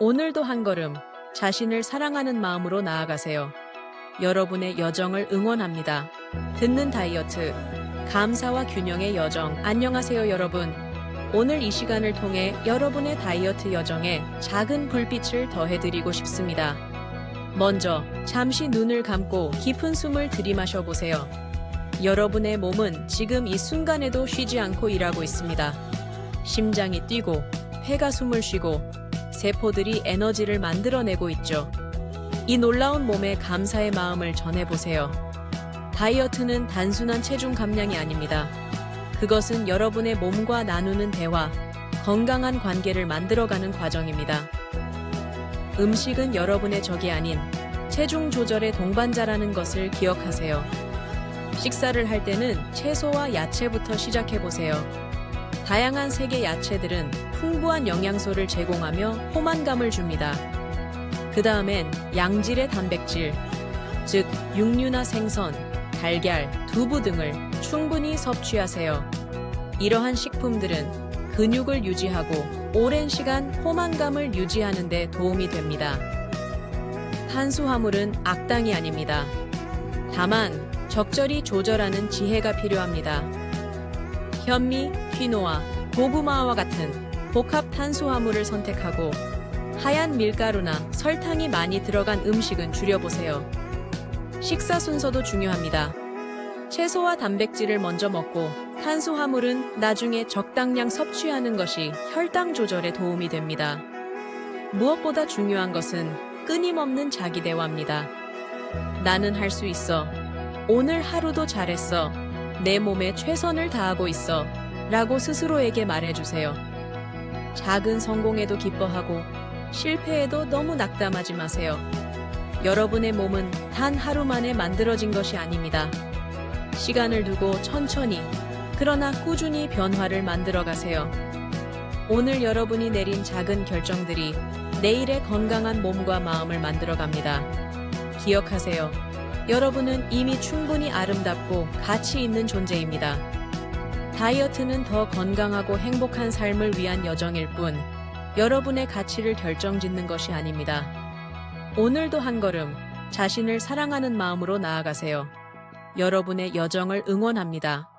오늘도 한 걸음 자신을 사랑하는 마음으로 나아가세요. 여러분의 여정을 응원합니다. 듣는 다이어트 감사와 균형의 여정 안녕하세요 여러분. 오늘 이 시간을 통해 여러분의 다이어트 여정에 작은 불빛을 더해드리고 싶습니다. 먼저 잠시 눈을 감고 깊은 숨을 들이마셔 보세요. 여러분의 몸은 지금 이 순간에도 쉬지 않고 일하고 있습니다. 심장이 뛰고 폐가 숨을 쉬고 세포들이 에너지를 만들어내고 있죠. 이 놀라운 몸에 감사의 마음을 전해보세요. 다이어트는 단순한 체중 감량이 아닙니다. 그것은 여러분의 몸과 나누는 대화, 건강한 관계를 만들어가는 과정입니다. 음식은 여러분의 적이 아닌 체중 조절의 동반자라는 것을 기억하세요. 식사를 할 때는 채소와 야채부터 시작해 보세요. 다양한 색의 야채들은 풍부한 영양소를 제공하며 포만감을 줍니다. 그 다음엔 양질의 단백질, 즉 육류나 생선, 달걀, 두부 등을 충분히 섭취하세요. 이러한 식품들은 근육을 유지하고 오랜 시간 포만감을 유지하는 데 도움이 됩니다. 탄수화물은 악당이 아닙니다. 다만 적절히 조절하는 지혜가 필요합니다. 현미, 퀴노아, 고구마와 같은 복합 탄수화물을 선택하고 하얀 밀가루나 설탕이 많이 들어간 음식은 줄여보세요. 식사 순서도 중요합니다. 채소와 단백질을 먼저 먹고 탄수화물은 나중에 적당량 섭취하는 것이 혈당 조절에 도움이 됩니다. 무엇보다 중요한 것은 끊임없는 자기 대화입니다. 나는 할 수 있어. 오늘 하루도 잘했어. 내 몸에 최선을 다하고 있어. 라고 스스로에게 말해주세요. 작은 성공에도 기뻐하고 실패에도 너무 낙담하지 마세요. 여러분의 몸은 단 하루 만에 만들어진 것이 아닙니다. 시간을 두고 천천히, 그러나 꾸준히 변화를 만들어 가세요. 오늘 여러분이 내린 작은 결정들이 내일의 건강한 몸과 마음을 만들어 갑니다. 기억하세요. 여러분은 이미 충분히 아름답고 가치 있는 존재입니다. 다이어트는 더 건강하고 행복한 삶을 위한 여정일 뿐 여러분의 가치를 결정짓는 것이 아닙니다. 오늘도 한 걸음 자신을 사랑하는 마음으로 나아가세요. 여러분의 여정을 응원합니다.